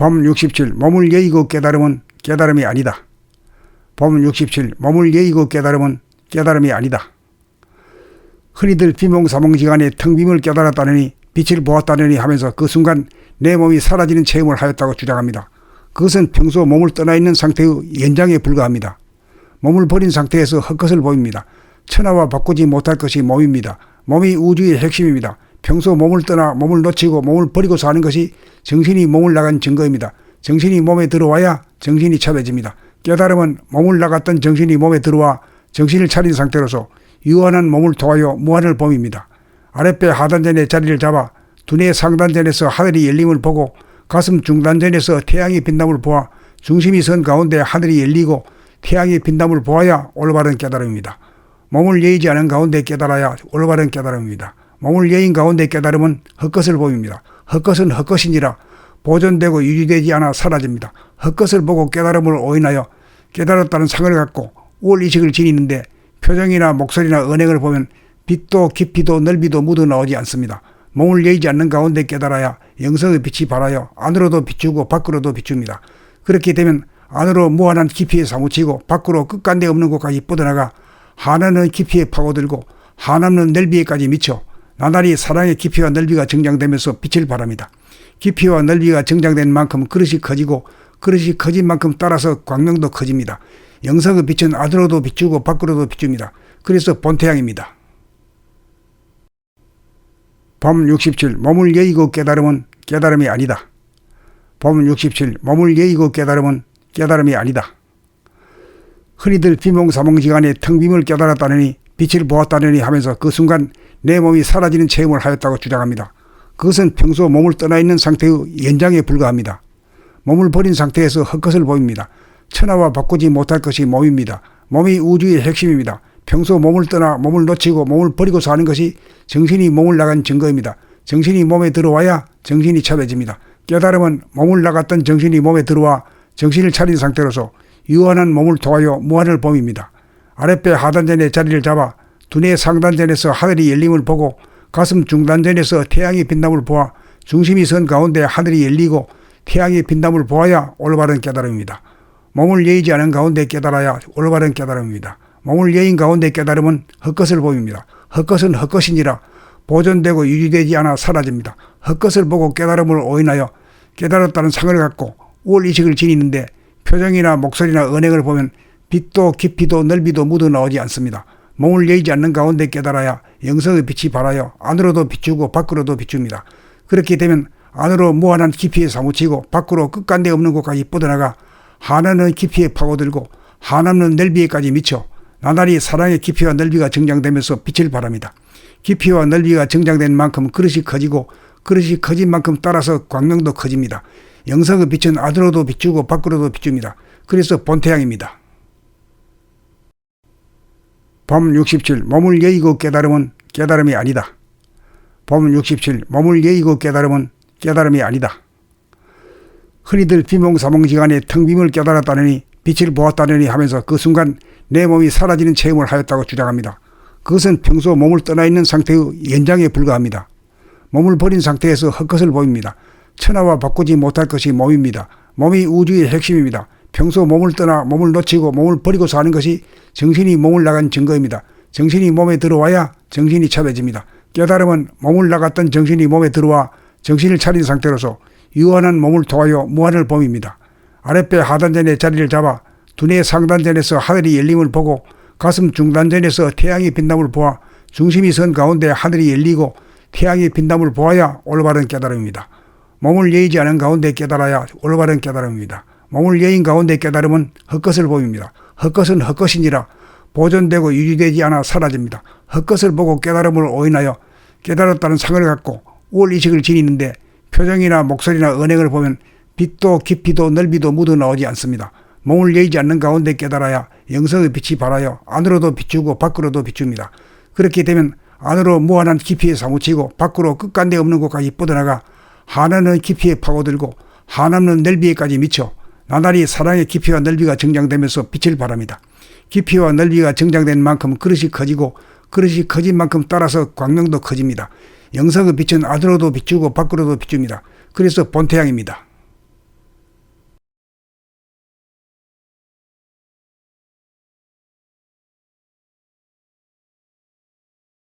봄67 몸을 여의고 깨달음은 깨달음이 아니다. 봄67 몸을 여의고 깨달음은 깨달음이 아니다. 흔히들 비몽사몽지간에 텅 빔을 깨달았다느니 빛을 보았다느니 하면서 그 순간 내 몸이 사라지는 체험을 하였다고 주장합니다. 그것은 평소 몸을 떠나 있는 상태의 연장에 불과합니다. 몸을 버린 상태에서 헛것을 보입니다. 천하와 바꾸지 못할 것이 몸입니다. 몸이 우주의 핵심입니다. 평소 몸을 떠나 몸을 놓치고 몸을 버리고 사는 것이 정신이 몸을 나간 증거입니다. 정신이 몸에 들어와야 정신이 차려집니다. 깨달음은 몸을 나갔던 정신이 몸에 들어와 정신을 차린 상태로서 유한한 몸을 통하여 무한을 봄입니다. 아랫배 하단전의 자리를 잡아 두뇌 상단전에서 하늘이 열림을 보고 가슴 중단전에서 태양이 빛남을 보아 중심이 선 가운데 하늘이 열리고 태양이 빛남을 보아야 올바른 깨달음입니다. 몸을 여의지 않은 가운데 깨달아야 올바른 깨달음입니다. 몸을 여인 가운데 깨달음은 헛것을 보입니다. 헛것은 헛것이니라 보존되고 유지되지 않아 사라집니다. 헛것을 보고 깨달음을 오인하여 깨달았다는 상을 갖고 우월의식을 지니는데 표정이나 목소리나 은행을 보면 빛도 깊이도 넓이도 묻어 나오지 않습니다. 몸을 여의지 않는 가운데 깨달아야 영성의 빛이 발하여 안으로도 비추고 밖으로도 비춥니다. 그렇게 되면 안으로 무한한 깊이에 사무치고 밖으로 끝간데 없는 곳까지 뻗어나가 하나는 깊이에 파고들고 하나는 넓이에까지 미쳐 나날이 사랑의 깊이와 넓이가 정장되면서 빛을 발합니다. 깊이와 넓이가 정장된 만큼 그릇이 커지고 그릇이 커진 만큼 따라서 광명도 커집니다. 영성의 빛은 안으로도 비추고 밖으로도 비춥니다. 그래서 본태양입니다. 봄67 몸을 여의고 깨달음은 깨달음이 아니다. 봄67 몸을 여의고 깨달음은 깨달음이 아니다. 흔히들 비몽사몽지간에 텅 빔을 깨달았다느니 빛을 보았다느니 하면서 그 순간 내 몸이 사라지는 체험을 하였다고 주장합니다. 그것은 평소 몸을 떠나 있는 상태의 연장에 불과합니다. 몸을 버린 상태에서 헛것을 보입니다. 천하와 바꾸지 못할 것이 몸입니다. 몸이 우주의 핵심입니다. 평소 몸을 떠나 몸을 놓치고 몸을 버리고 사는 것이 정신이 몸을 나간 증거입니다. 정신이 몸에 들어와야 정신이 차려집니다. 깨달음은 몸을 나갔던 정신이 몸에 들어와 정신을 차린 상태로서 유한한 몸을 통하여 무한을 봄입니다. 아랫배 하단전의 자리를 잡아 두뇌 상단전에서 하늘이 열림을 보고 가슴 중단전에서 태양이 빛남을 보아 중심이 선 가운데 하늘이 열리고 태양이 빛남을 보아야 올바른 깨달음입니다. 몸을 여의지 않은 가운데 깨달아야 올바른 깨달음입니다. 몸을 여인 가운데 깨달음은 헛것을 보입니다. 헛것은 헛것이니라 보존되고 유지되지 않아 사라집니다. 헛것을 보고 깨달음을 오인하여 깨달았다는 상을 갖고 우월의식을 지니는데 표정이나 목소리나 은행을 보면 빛도 깊이도 넓이도 묻어 나오지 않습니다. 몸을 여의지 않는 가운데 깨달아야 영성의 빛이 발하여 안으로도 비추고 밖으로도 비춥니다. 그렇게 되면 안으로 무한한 깊이에 사무치고 밖으로 끝간데 없는 곳까지 뻗어나가 하나는 깊이에 파고들고 하나는 넓이에까지 미쳐 나날이 사랑의 깊이와 넓이가 정장되면서 빛을 발합니다. 깊이와 넓이가 정장된 만큼 그릇이 커지고 그릇이 커진 만큼 따라서 광명도 커집니다. 영성의 빛은 안으로도 비추고 밖으로도 비춥니다. 그래서 본태양입니다. 봄67 몸을 여의고 깨달음은 깨달음이 아니다. 봄67 몸을 여의고 깨달음은 깨달음이 아니다. 흔히들 비몽사몽지간에 텅 빔을 깨달았다느니 빛을 보았다느니 하면서 그 순간 내 몸이 사라지는 체험을 하였다고 주장합니다. 그것은 평소 몸을 떠나 있는 상태의 연장에 불과합니다. 몸을 버린 상태에서 헛것을 보입니다. 천하와 바꾸지 못할 것이 몸입니다. 몸이 우주의 핵심입니다. 평소 몸을 떠나 몸을 놓치고 몸을 버리고 사는 것이 정신이 몸을 나간 증거입니다. 정신이 몸에 들어와야 정신이 차려집니다. 깨달음은 몸을 나갔던 정신이 몸에 들어와 정신을 차린 상태로서 유한한 몸을 통하여 무한을 봄입니다. 아랫배 하단전의 자리를 잡아 두뇌 상단전에서 하늘이 열림을 보고 가슴 중단전에서 태양이 빛남을 보아 중심이 선 가운데 하늘이 열리고 태양이 빛남을 보아야 올바른 깨달음입니다. 몸을 여의지 않은 가운데 깨달아야 올바른 깨달음입니다. 몸을 여인 가운데 깨달음은 헛것을 보입니다. 헛것은 헛것이니라 보존되고 유지되지 않아 사라집니다. 헛것을 보고 깨달음을 오인하여 깨달았다는 상을 갖고 우월의식을 지니는데 표정이나 목소리나 은행을 보면 빛도 깊이도 넓이도 묻어 나오지 않습니다. 몸을 여의지 않는 가운데 깨달아야 영성의 빛이 발하여 안으로도 비추고 밖으로도 비춥니다. 그렇게 되면 안으로 무한한 깊이에 사무치고 밖으로 끝간데 없는 곳까지 뻗어나가 하나는 깊이에 파고들고 하나는 넓이에까지 미쳐 나날이 사랑의 깊이와 넓이가 정장되면서 빛을 발합니다. 깊이와 넓이가 정장된 만큼 그릇이 커지고 그릇이 커진 만큼 따라서 광명도 커집니다. 영성의 빛은 안으로도 비추고 밖으로도 비춥니다. 그래서 본태양입니다.